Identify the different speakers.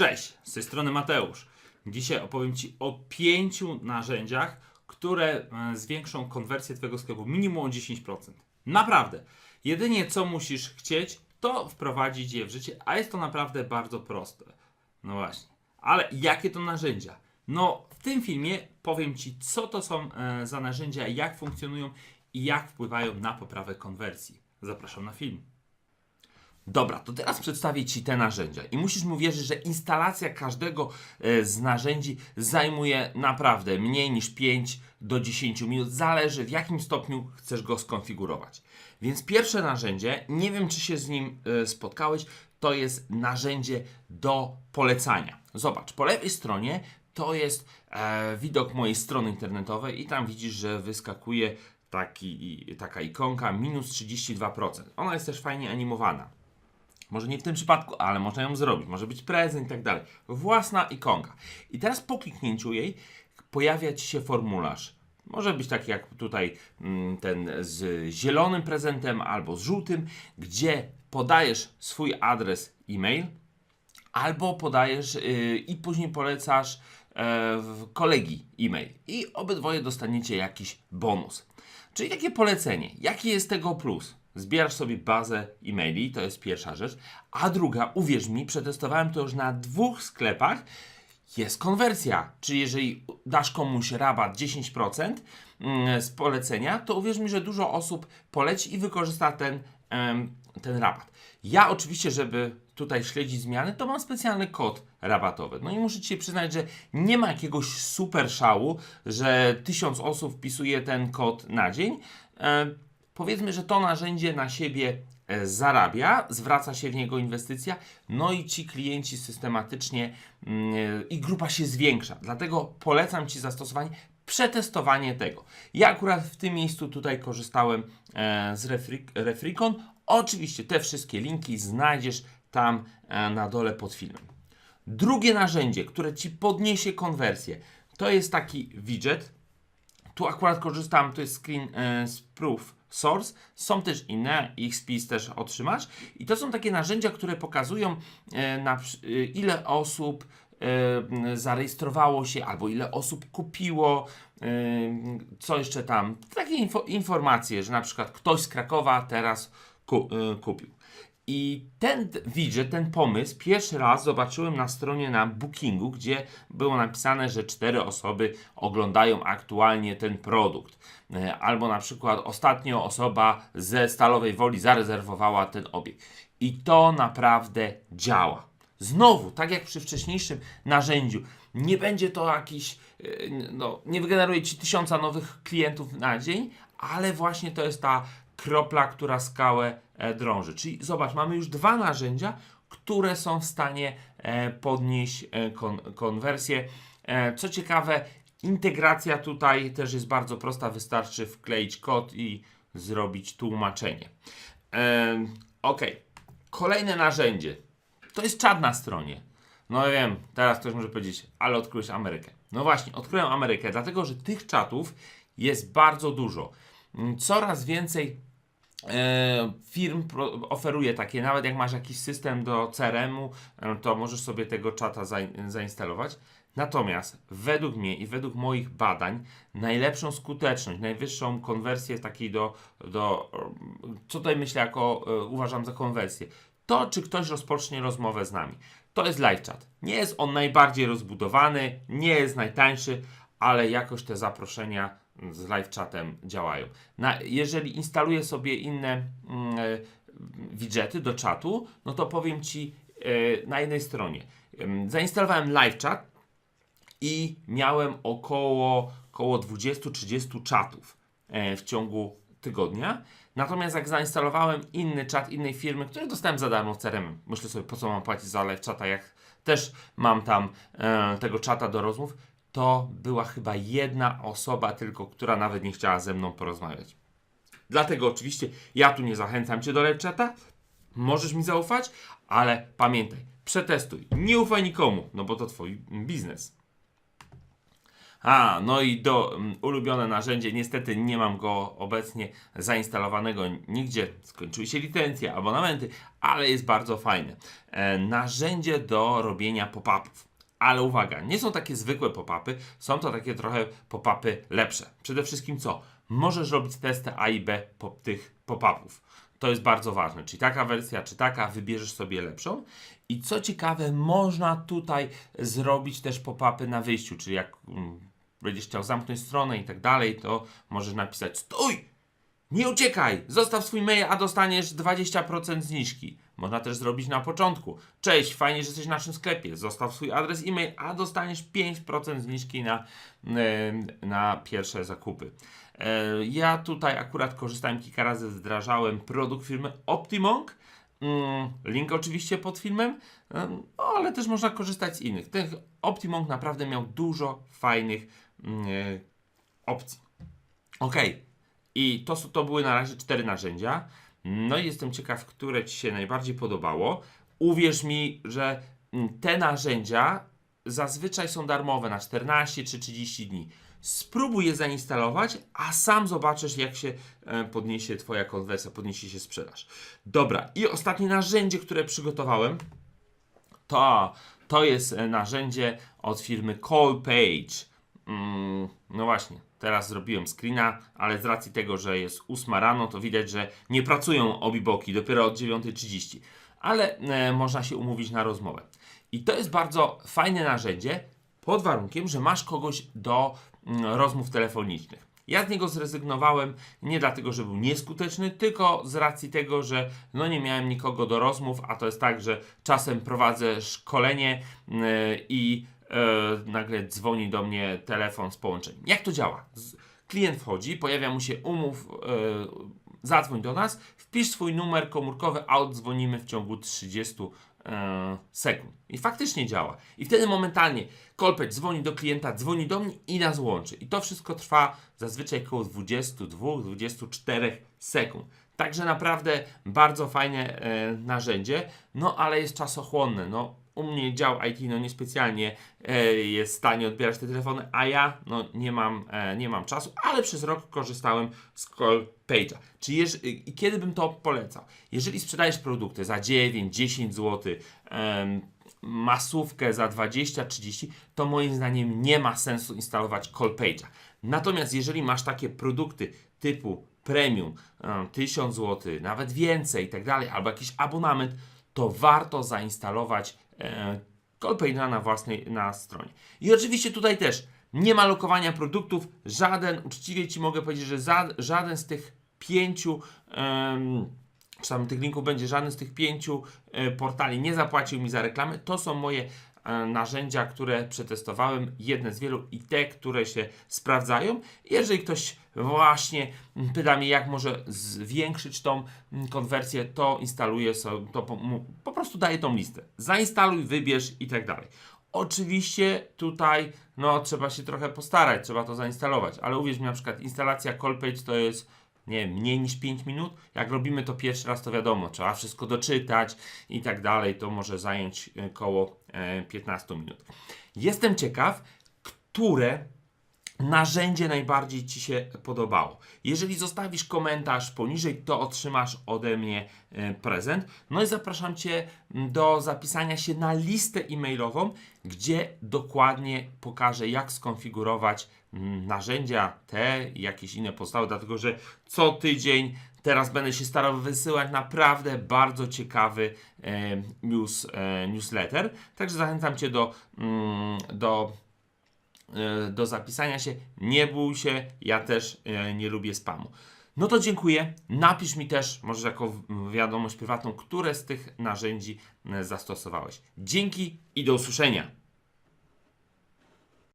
Speaker 1: Cześć, z tej strony Mateusz. Dzisiaj opowiem Ci o pięciu narzędziach, które e, zwiększą konwersję Twojego sklepu minimum o 10%. Naprawdę. Jedynie co musisz chcieć, to wprowadzić je w życie, a jest to naprawdę bardzo proste. No właśnie. Ale jakie to narzędzia? No, w tym filmie powiem Ci, co to są e, za narzędzia, jak funkcjonują i jak wpływają na poprawę konwersji. Zapraszam na film. Dobra, to teraz przedstawię Ci te narzędzia i musisz mu wierzyć, że instalacja każdego e, z narzędzi zajmuje naprawdę mniej niż 5 do 10 minut, zależy w jakim stopniu chcesz go skonfigurować. Więc pierwsze narzędzie, nie wiem czy się z nim e, spotkałeś, to jest narzędzie do polecania. Zobacz, po lewej stronie to jest e, widok mojej strony internetowej i tam widzisz, że wyskakuje taki, taka ikonka minus 32%. Ona jest też fajnie animowana. Może nie w tym przypadku, ale można ją zrobić. Może być prezent i tak dalej. Własna ikonka. I teraz po kliknięciu jej pojawia Ci się formularz. Może być taki jak tutaj mm, ten z zielonym prezentem albo z żółtym, gdzie podajesz swój adres e-mail albo podajesz yy, i później polecasz e, w kolegi e-mail. I obydwoje dostaniecie jakiś bonus. Czyli takie polecenie. Jaki jest tego plus? Zbierasz sobie bazę e-maili, to jest pierwsza rzecz. A druga, uwierz mi, przetestowałem to już na dwóch sklepach, jest konwersja. Czyli jeżeli dasz komuś rabat 10% mm, z polecenia, to uwierz mi, że dużo osób poleci i wykorzysta ten, ten rabat. Ja oczywiście, żeby tutaj śledzić zmiany, to mam specjalny kod rabatowy. No i muszę Ci przyznać, że nie ma jakiegoś super szału, że tysiąc osób wpisuje ten kod na dzień. Powiedzmy, że to narzędzie na siebie e, zarabia, zwraca się w niego inwestycja, no i ci klienci systematycznie mm, i grupa się zwiększa. Dlatego polecam Ci zastosowanie, przetestowanie tego. Ja akurat w tym miejscu tutaj korzystałem e, z Refri- Refricon. Oczywiście te wszystkie linki znajdziesz tam na dole pod filmem. Drugie narzędzie, które Ci podniesie konwersję, to jest taki widget, tu akurat korzystam, to jest screen e, z proof source. Są też inne, ich spis też otrzymasz. I to są takie narzędzia, które pokazują e, na, e, ile osób zarejestrowało się, albo ile osób kupiło, co jeszcze tam. Takie info, informacje, że na przykład ktoś z Krakowa teraz ku, kupił. I ten widget, ten pomysł pierwszy raz zobaczyłem na stronie na Bookingu, gdzie było napisane, że cztery osoby oglądają aktualnie ten produkt. E, Albo na przykład ostatnio osoba ze Stalowej Woli zarezerwowała ten obiekt. I to naprawdę działa. Znowu, tak jak przy wcześniejszym narzędziu, nie będzie to jakiś, e, no, nie wygeneruje ci tysiąca nowych klientów na dzień, ale właśnie to jest ta kropla, która skałę e, drąży. Czyli zobacz, mamy już dwa narzędzia, które są w stanie e, podnieść e, kon, konwersję. Co ciekawe, integracja tutaj też jest bardzo prosta, wystarczy wkleić kod i zrobić tłumaczenie. Ok, kolejne narzędzie. To jest czat na stronie. No wiem, teraz ktoś może powiedzieć, ale odkryłeś Amerykę. No właśnie, odkryłem Amerykę, dlatego że tych czatów jest bardzo dużo. Mm, Coraz więcej firm pro, oferuje takie, nawet jak masz jakiś system do CRM-u, e, to możesz sobie tego czata zain- zainstalować. Natomiast według mnie i według moich badań najlepszą skuteczność, najwyższą konwersję takiej do, do e, co tutaj myślę jako e, uważam za konwersję, to czy ktoś rozpocznie rozmowę z nami. To jest live chat. Nie jest on najbardziej rozbudowany, nie jest najtańszy, ale jakoś te zaproszenia z live chatem działają. Na, jeżeli instaluję sobie inne mm, e, widgety do czatu, no to powiem Ci e, na jednej stronie. Em, Zainstalowałem live chat i miałem około, około 20-30 czatów e, w ciągu tygodnia. Natomiast jak zainstalowałem inny czat innej firmy, który dostałem za darmo w CRM, myślę sobie, po co mam płacić za live chata, jak też mam tam tego czata do rozmów, to była chyba jedna osoba tylko, która nawet nie chciała ze mną porozmawiać. Dlatego oczywiście ja tu nie zachęcam Cię do live możesz mi zaufać, ale pamiętaj, przetestuj, nie ufaj nikomu, no bo to Twój biznes. A, no i do mm, ulubione narzędzie, niestety nie mam go obecnie zainstalowanego nigdzie, skończyły się licencje, abonamenty, ale jest bardzo fajne. E, narzędzie do robienia pop-upów. Ale uwaga, nie są takie zwykłe pop-upy, są to takie trochę pop-upy lepsze. Przede wszystkim co? Możesz robić testy A i B po tych pop-upów. To jest bardzo ważne. Czy taka wersja, czy taka, wybierzesz sobie lepszą. I co ciekawe, można tutaj zrobić też pop-upy na wyjściu, czyli jak mm, będziesz chciał zamknąć stronę i tak dalej, to możesz napisać stój! Nie uciekaj! Zostaw swój mail, a dostaniesz 20% zniżki. Można też zrobić na początku. Cześć, fajnie, że jesteś w naszym sklepie. Zostaw swój adres e-mail, a dostaniesz 5% zniżki na, na pierwsze zakupy. E, Ja tutaj akurat korzystałem kilka razy, wdrażałem produkt firmy Optimong. Mm, Link oczywiście pod filmem, em, ale też można korzystać z innych. Ten Optimong naprawdę miał dużo fajnych mm, e, opcji. Ok, i to, to były na razie cztery narzędzia. No i jestem ciekaw, które Ci się najbardziej podobało. Uwierz mi, że mm, te narzędzia zazwyczaj są darmowe na 14 czy 30 dni. Spróbuj je zainstalować, a sam zobaczysz, jak się e, podniesie Twoja konwersja, podniesie się sprzedaż. Dobra, i ostatnie narzędzie, które przygotowałem, to, to jest e, narzędzie od firmy Callpage. Mm, no właśnie, teraz zrobiłem screena, ale z racji tego, że jest 8 rano, to widać, że nie pracują obiboki dopiero od 9.30. Ale e, można się umówić na rozmowę. I to jest bardzo fajne narzędzie, pod warunkiem, że masz kogoś do mm, rozmów telefonicznych. Ja z niego zrezygnowałem nie dlatego, że był nieskuteczny, tylko z racji tego, że no nie miałem nikogo do rozmów, a to jest tak, że czasem prowadzę szkolenie yy, i nagle dzwoni do mnie telefon z połączeniem. Jak to działa? Klient wchodzi, pojawia mu się umów, yy, zadzwoń do nas, wpisz swój numer komórkowy, a oddzwonimy w ciągu 30 e, sekund. I faktycznie działa. I wtedy momentalnie kolpeć dzwoni do klienta, dzwoni do mnie i nas łączy. I to wszystko trwa zazwyczaj około 22-24 sekund. Także naprawdę bardzo fajne e, narzędzie, no ale jest czasochłonne. No, u mnie dział IT no niespecjalnie e, jest w stanie odbierać te telefony, a ja no, nie, mam, e, nie mam czasu, ale przez rok korzystałem z Call Page'a. Czy jeż, i kiedy bym to polecał? Jeżeli sprzedajesz produkty za 9-10 zł, em, masówkę za 20-30, to moim zdaniem nie ma sensu instalować Call Page'a. Natomiast jeżeli masz takie produkty typu premium, em, 1000 zł, nawet więcej i tak dalej, albo jakiś abonament, to warto zainstalować e, Callpage'a na własnej na stronie. I oczywiście tutaj też nie ma lokowania produktów, żaden, uczciwie Ci mogę powiedzieć, że za, żaden z tych pięciu em, czy tam tych linków będzie żaden z tych pięciu e, portali nie zapłacił mi za reklamy. To są moje narzędzia, które przetestowałem, jedne z wielu i te, które się sprawdzają. Jeżeli ktoś właśnie pyta mnie, jak może zwiększyć tą mm, konwersję, to instaluję sobie, to po, po prostu daję tą listę. Zainstaluj, wybierz i tak dalej. Oczywiście tutaj no, trzeba się trochę postarać, trzeba to zainstalować, ale uwierz mi, na przykład instalacja Callpage to jest nie wiem, mniej niż 5 minut. Jak robimy to pierwszy raz, to wiadomo, trzeba wszystko doczytać i tak dalej. To może zająć e, koło e, 15 minut. Jestem ciekaw, które narzędzie najbardziej Ci się podobało. Jeżeli zostawisz komentarz poniżej, to otrzymasz ode mnie e, prezent. No i zapraszam Cię do zapisania się na listę e-mailową, gdzie dokładnie pokażę, jak skonfigurować narzędzia te i jakieś inne podstawy, dlatego że co tydzień teraz będę się starał wysyłać naprawdę bardzo ciekawy e, news, e, newsletter. Także zachęcam Cię do, mm, do e, do zapisania się. Nie bój się, ja też nie lubię spamu. No to dziękuję. Napisz mi też, może jako wiadomość prywatną, które z tych narzędzi zastosowałeś. Dzięki i do usłyszenia.